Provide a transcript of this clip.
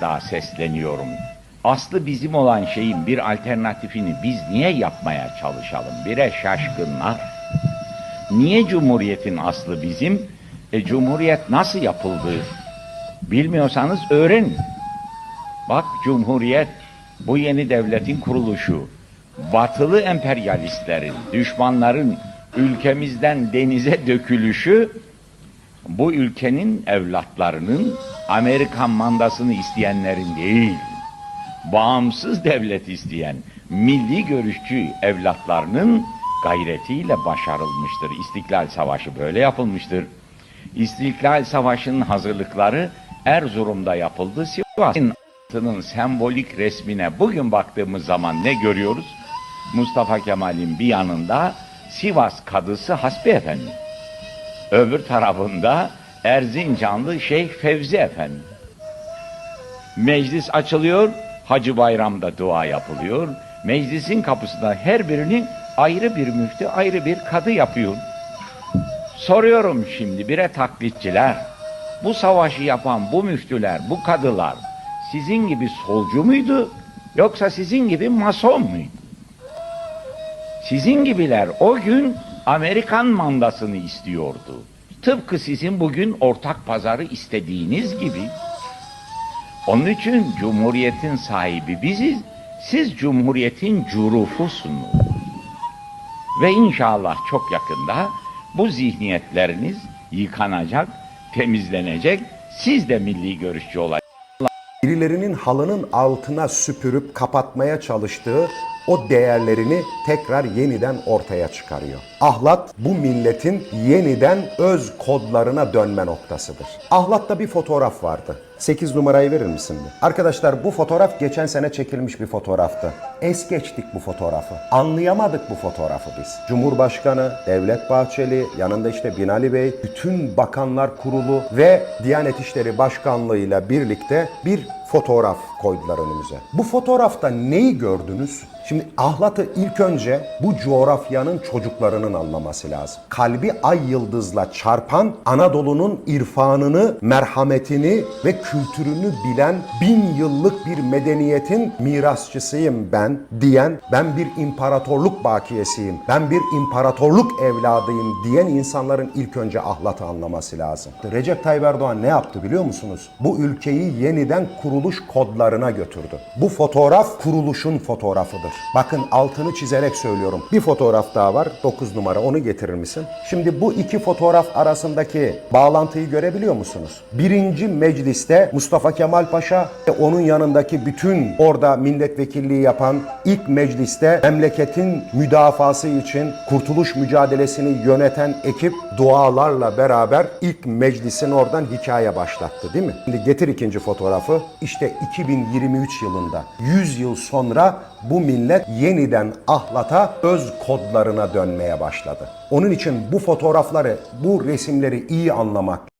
daha sesleniyorum. Aslı bizim olan şeyin bir alternatifini biz niye yapmaya çalışalım? Bire şaşkınlar. Niye Cumhuriyet'in aslı bizim? E, Cumhuriyet nasıl yapıldı? Bilmiyorsanız öğrenin. Bak Cumhuriyet bu yeni devletin kuruluşu. Batılı emperyalistlerin, düşmanların ülkemizden denize dökülüşü bu ülkenin evlatlarının Amerikan mandasını isteyenlerin değil, bağımsız devlet isteyen milli görüşçü evlatlarının gayretiyle başarılmıştır. İstiklal Savaşı böyle yapılmıştır. İstiklal Savaşı'nın hazırlıkları Erzurum'da yapıldı. Sivas'ın sembolik resmine bugün baktığımız zaman ne görüyoruz? Mustafa Kemal'in bir yanında Sivas kadısı Hasbi Efendi. Öbür tarafında Erzincanlı Şeyh Fevzi Efendi. Meclis açılıyor, Hacı Bayram'da dua yapılıyor. Meclisin kapısında her birinin ayrı bir müftü, ayrı bir kadı yapıyor. Soruyorum şimdi bire taklitçiler, bu savaşı yapan bu müftüler, bu kadılar sizin gibi solcu muydu yoksa sizin gibi mason muydu? Sizin gibiler o gün Amerikan mandasını istiyordu. Tıpkı sizin bugün ortak pazarı istediğiniz gibi. Onun için Cumhuriyet'in sahibi biziz, siz Cumhuriyet'in curufusunuz. Ve inşallah çok yakında bu zihniyetleriniz yıkanacak, temizlenecek, siz de milli görüşçü olacaksınız. birilerinin halının altına süpürüp kapatmaya çalıştığı o değerlerini tekrar yeniden ortaya çıkarıyor. Ahlat bu milletin yeniden öz kodlarına dönme noktasıdır. Ahlat'ta bir fotoğraf vardı. 8 numarayı verir misin? Arkadaşlar bu fotoğraf geçen sene çekilmiş bir fotoğraftı. Es geçtik bu fotoğrafı. Anlayamadık bu fotoğrafı biz. Cumhurbaşkanı, Devlet Bahçeli, yanında işte Binali Bey, bütün bakanlar kurulu ve Diyanet İşleri Başkanlığı ile birlikte bir fotoğraf koydular önümüze. Bu fotoğrafta neyi gördünüz? Şimdi ahlatı ilk önce bu coğrafyanın çocuklarının anlaması lazım. Kalbi ay yıldızla çarpan Anadolu'nun irfanını, merhametini ve kültürünü bilen bin yıllık bir medeniyetin mirasçısıyım ben diyen, ben bir imparatorluk bakiyesiyim, ben bir imparatorluk evladıyım diyen insanların ilk önce ahlatı anlaması lazım. Recep Tayyip Erdoğan ne yaptı biliyor musunuz? Bu ülkeyi yeniden kuruluş kodlarına götürdü. Bu fotoğraf kuruluşun fotoğrafıdır. Bakın altını çizerek söylüyorum. Bir fotoğraf daha var. 9 numara onu getirir misin? Şimdi bu iki fotoğraf arasındaki bağlantıyı görebiliyor musunuz? Birinci mecliste Mustafa Kemal Paşa ve onun yanındaki bütün orada milletvekilliği yapan ilk mecliste memleketin müdafası için kurtuluş mücadelesini yöneten ekip dualarla beraber ilk meclisin oradan hikaye başlattı değil mi? Şimdi getir ikinci fotoğrafı. İşte 2023 yılında 100 yıl sonra bu millet yeniden ahlata öz kodlarına dönmeye başladı. Onun için bu fotoğrafları, bu resimleri iyi anlamak